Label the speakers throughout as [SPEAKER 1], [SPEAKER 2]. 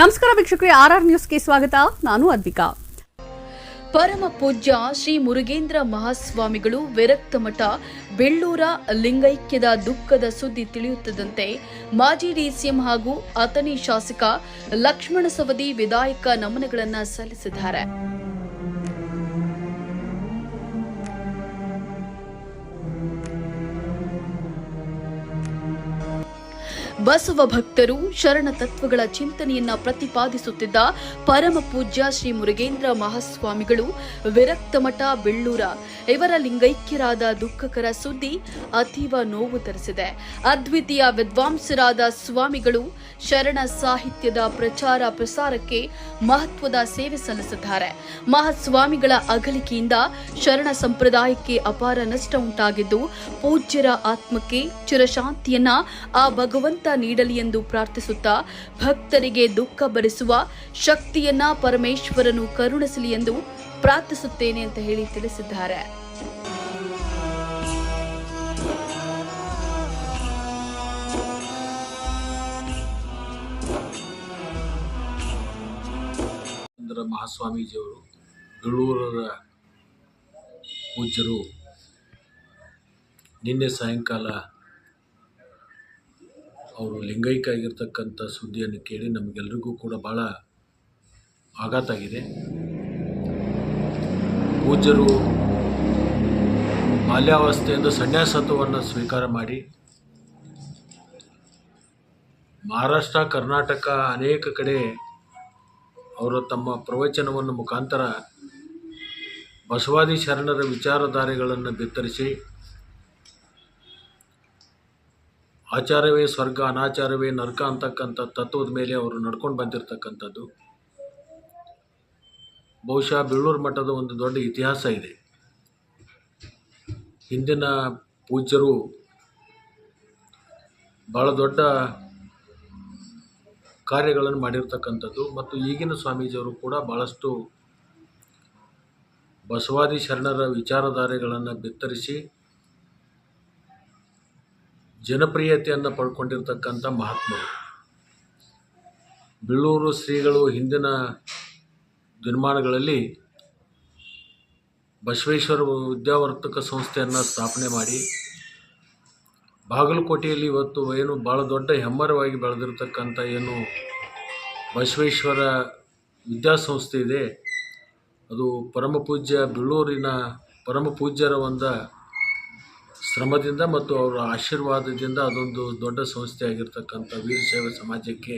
[SPEAKER 1] ನಮಸ್ಕಾರ ವೀಕ್ಷಕರೇ R R ನ್ಯೂಸ್ಗೆ ಸ್ವಾಗತ. ನಾನು ಅದ್ವಿಕಾ
[SPEAKER 2] ಪರಮ ಪೂಜ್ಯ ಶ್ರೀ ಮುರುಗೇಂದ್ರ ಮಹಾಸ್ವಾಮಿಗಳು ವಿರಕ್ತ ಮಠ ಬೆಳ್ಳೂರ ಲಿಂಗೈಕ್ಯದ ದುಃಖದ ಸುದ್ದಿ ತಿಳಿಯುತ್ತದಂತೆ ಮಾಜಿ ಡಿಸಿಎಂ ಹಾಗೂ ಅಥಣಿ ಶಾಸಕ ಲಕ್ಷ್ಮಣ ಸವದಿ ವಿಧಾಯಕ ನಮನಗಳನ್ನು ಸಲ್ಲಿಸಿದ್ದಾರೆ. ಬಸವ ಭಕ್ತರು ಶರಣ ತತ್ವಗಳ ಚಿಂತನೆಯನ್ನ ಪ್ರತಿಪಾದಿಸುತ್ತಿದ್ದ ಪರಮ ಪೂಜ್ಯ ಶ್ರೀ ಮುರುಗೇಂದ್ರ ಮಹಾಸ್ವಾಮಿಗಳು ವಿರಕ್ತಮಠ ಬೆಳ್ಳೂರ. ಇವರ ಲಿಂಗೈಕ್ಯರಾದ ದುಃಖಕರ ಸುದ್ದಿ ಅತೀವ ನೋವು ತರಿಸಿದೆ. ಅದ್ವಿತೀಯ ವಿದ್ವಾಂಸರಾದ ಸ್ವಾಮಿಗಳು ಶರಣ ಸಾಹಿತ್ಯದ ಪ್ರಚಾರ ಪ್ರಸಾರಕ್ಕೆ ಮಹತ್ವದ ಸೇವೆ ಸಲ್ಲಿಸಿದ್ದಾರೆ. ಮಹಾಸ್ವಾಮಿಗಳ ಅಗಲಿಕೆಯಿಂದ ಶರಣ ಸಂಪ್ರದಾಯಕ್ಕೆ ಅಪಾರ ನಷ್ಟ ಉಂಟಾಗಿದ್ದು, ಪೂಜ್ಯರ ಆತ್ಮಕ್ಕೆ ಚಿರಶಾಂತಿಯನ್ನ ಆ ಭಗವಂತ ನೀಡಲಿ ಎಂದು ಪ್ರಾರ್ಥಿಸುತ್ತಾ ಭಕ್ತರಿಗೆ ದುಃಖ ಭರಿಸುವ ಶಕ್ತಿಯನ್ನ ಪರಮೇಶ್ವರನು ಕರುಣಿಸಲಿ ಎಂದು ಪ್ರಾರ್ಥಿಸುತ್ತೇನೆ ಅಂತ ಹೇಳಿ ತಿಳಿಸಿದ್ದಾರೆ.
[SPEAKER 3] ಮಹಾಸ್ವಾಮೀಜಿಯವರು ಪೂಜ್ಯರು ನಿನ್ನೆ ಸಾಯಂಕಾಲ ಅವರು ಲಿಂಗೈಕ ಆಗಿರ್ತಕ್ಕಂಥ ಸುದ್ದಿಯನ್ನು ಕೇಳಿ ನಮಗೆಲ್ರಿಗೂ ಕೂಡ ಭಾಳ ಆಘಾತ ಆಗಿದೆ. ಪೂಜ್ಯರು ಬಾಲ್ಯಾವಸ್ಥೆಯಿಂದ ಸನ್ಯಾಸತ್ವವನ್ನು ಸ್ವೀಕಾರ ಮಾಡಿ ಮಹಾರಾಷ್ಟ್ರ, ಕರ್ನಾಟಕ ಅನೇಕ ಕಡೆ ಅವರು ತಮ್ಮ ಪ್ರವಚನವನ್ನು ಮುಖಾಂತರ ಬಸವಾದಿ ಶರಣರ ವಿಚಾರಧಾರೆಗಳನ್ನು ಬಿತ್ತರಿಸಿ ಆಚಾರವೇ ಸ್ವರ್ಗ, ಅನಾಚಾರವೇ ನರ್ಕ ಅಂತಕ್ಕಂಥ ತತ್ವದ ಮೇಲೆ ಅವರು ನಡ್ಕೊಂಡು ಬಂದಿರತಕ್ಕಂಥದ್ದು. ಬಹುಶಃ ಬೆಳ್ಳೂರು ಮಠದ ಒಂದು ದೊಡ್ಡ ಇತಿಹಾಸ ಇದೆ. ಹಿಂದಿನ ಪೂಜ್ಯರು ಭಾಳ ದೊಡ್ಡ ಕಾರ್ಯಗಳನ್ನು ಮಾಡಿರ್ತಕ್ಕಂಥದ್ದು ಮತ್ತು ಈಗಿನ ಸ್ವಾಮೀಜಿಯವರು ಕೂಡ ಭಾಳಷ್ಟು ಬಸವಾದಿ ಶರಣರ ವಿಚಾರಧಾರೆಗಳನ್ನು ಬಿತ್ತರಿಸಿ ಜನಪ್ರಿಯತೆಯನ್ನು ಪಡ್ಕೊಂಡಿರ್ತಕ್ಕಂಥ ಮಹಾತ್ಮರು. ಬೆಳ್ಳೂರು ಶ್ರೀಗಳು ಹಿಂದಿನ ದಿನಮಾನಗಳಲ್ಲಿ ಬಸವೇಶ್ವರ ವಿದ್ಯಾವರ್ತಕ ಸಂಸ್ಥೆಯನ್ನು ಸ್ಥಾಪನೆ ಮಾಡಿ, ಬಾಗಲಕೋಟೆಯಲ್ಲಿ ಇವತ್ತು ಏನು ಭಾಳ ದೊಡ್ಡ ಹೆಮ್ಮರವಾಗಿ ಬೆಳೆದಿರ್ತಕ್ಕಂಥ ಏನು ಬಸವೇಶ್ವರ ವಿದ್ಯಾಸಂಸ್ಥೆ ಇದೆ, ಅದು ಪರಮ ಪೂಜ್ಯ ಬೆಳ್ಳೂರಿನ ಪರಮ ಪೂಜ್ಯರ ಒಂದು ಶ್ರಮದಿಂದ ಮತ್ತು ಅವರ ಆಶೀರ್ವಾದದಿಂದ ಅದೊಂದು ದೊಡ್ಡ ಸಂಸ್ಥೆ ಆಗಿರ್ತಕ್ಕಂಥ ವೀರಶೈವ ಸಮಾಜಕ್ಕೆ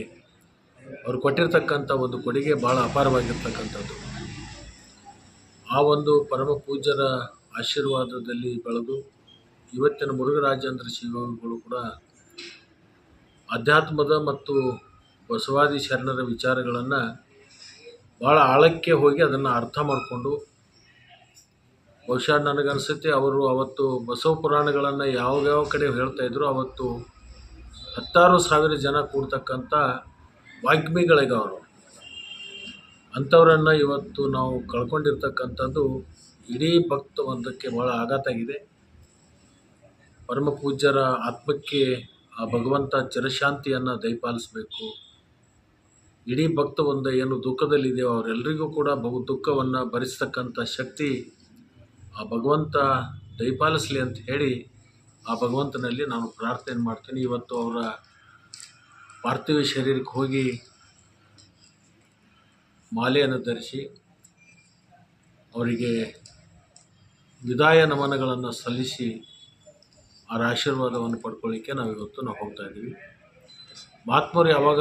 [SPEAKER 3] ಅವರು ಕೊಟ್ಟಿರ್ತಕ್ಕಂಥ ಒಂದು ಕೊಡುಗೆ ಭಾಳ ಅಪಾರವಾಗಿರ್ತಕ್ಕಂಥದ್ದು. ಆ ಒಂದು ಪರಮ ಪೂಜ್ಯರ ಆಶೀರ್ವಾದದಲ್ಲಿ ಬೆಳೆದು ಇವತ್ತಿನ ಮುರುಘರಾಜೇಂದ್ರ ಶಿವಗಳು ಕೂಡ ಅಧ್ಯಾತ್ಮದ ಮತ್ತು ಬಸವಾದಿ ಶರಣರ ವಿಚಾರಗಳನ್ನು ಭಾಳ ಆಳಕ್ಕೆ ಹೋಗಿ ಅದನ್ನು ಅರ್ಥ ಮಾಡಿಕೊಂಡು ಬಹುಶಃ ನನಗನ್ಸುತ್ತೆ ಅವರು ಅವತ್ತು ಬಸವ ಪುರಾಣಗಳನ್ನು ಯಾವ ಯಾವ ಕಡೆ ಹೇಳ್ತಾ ಇದ್ರು, ಅವತ್ತು ಹತ್ತಾರು ಸಾವಿರ ಜನ ಕೂಡ್ತಕ್ಕಂಥ ವಾಗ್ಮಿಗಳಿಗೆ ಅವರು. ಅಂಥವರನ್ನು ಇವತ್ತು ನಾವು ಕಳ್ಕೊಂಡಿರ್ತಕ್ಕಂಥದ್ದು ಇಡೀ ಭಕ್ತ ಒಂದಕ್ಕೆ ಭಾಳ ಆಘಾತ ಆಗಿದೆ. ಪರಮ ಪೂಜ್ಯರ ಆತ್ಮಕ್ಕೆ ಆ ಭಗವಂತ ಚಿರಶಾಂತಿಯನ್ನು ದಯಪಾಲಿಸಬೇಕು. ಇಡೀ ಭಕ್ತ ಒಂದು ಏನು ದುಃಖದಲ್ಲಿದೆಯೋ ಅವರೆಲ್ಲರಿಗೂ ಕೂಡ ಬಹು ದುಃಖವನ್ನು ಭರಿಸ್ತಕ್ಕಂಥ ಶಕ್ತಿ ಆ ಭಗವಂತ ದಯಪಾಲಿಸಲಿ ಅಂತ ಹೇಳಿ ಆ ಭಗವಂತನಲ್ಲಿ ನಾನು ಪ್ರಾರ್ಥನೆ ಮಾಡ್ತೀನಿ. ಇವತ್ತು ಅವರ ಪಾರ್ಥಿವ ಶರೀರಕ್ಕೆ ಹೋಗಿ ಮಾಲೆಯನ್ನು ಧರಿಸಿ ಅವರಿಗೆ ವಿದಾಯ ನಮನಗಳನ್ನು ಸಲ್ಲಿಸಿ ಅವರ ಆಶೀರ್ವಾದವನ್ನು ಪಡ್ಕೊಳ್ಳಿಕ್ಕೆ ನಾವು ಇವತ್ತು ನಾವು ಹೋಗ್ತಾ ಇದ್ದೀವಿ. ಮಹಾತ್ಮರು ಯಾವಾಗ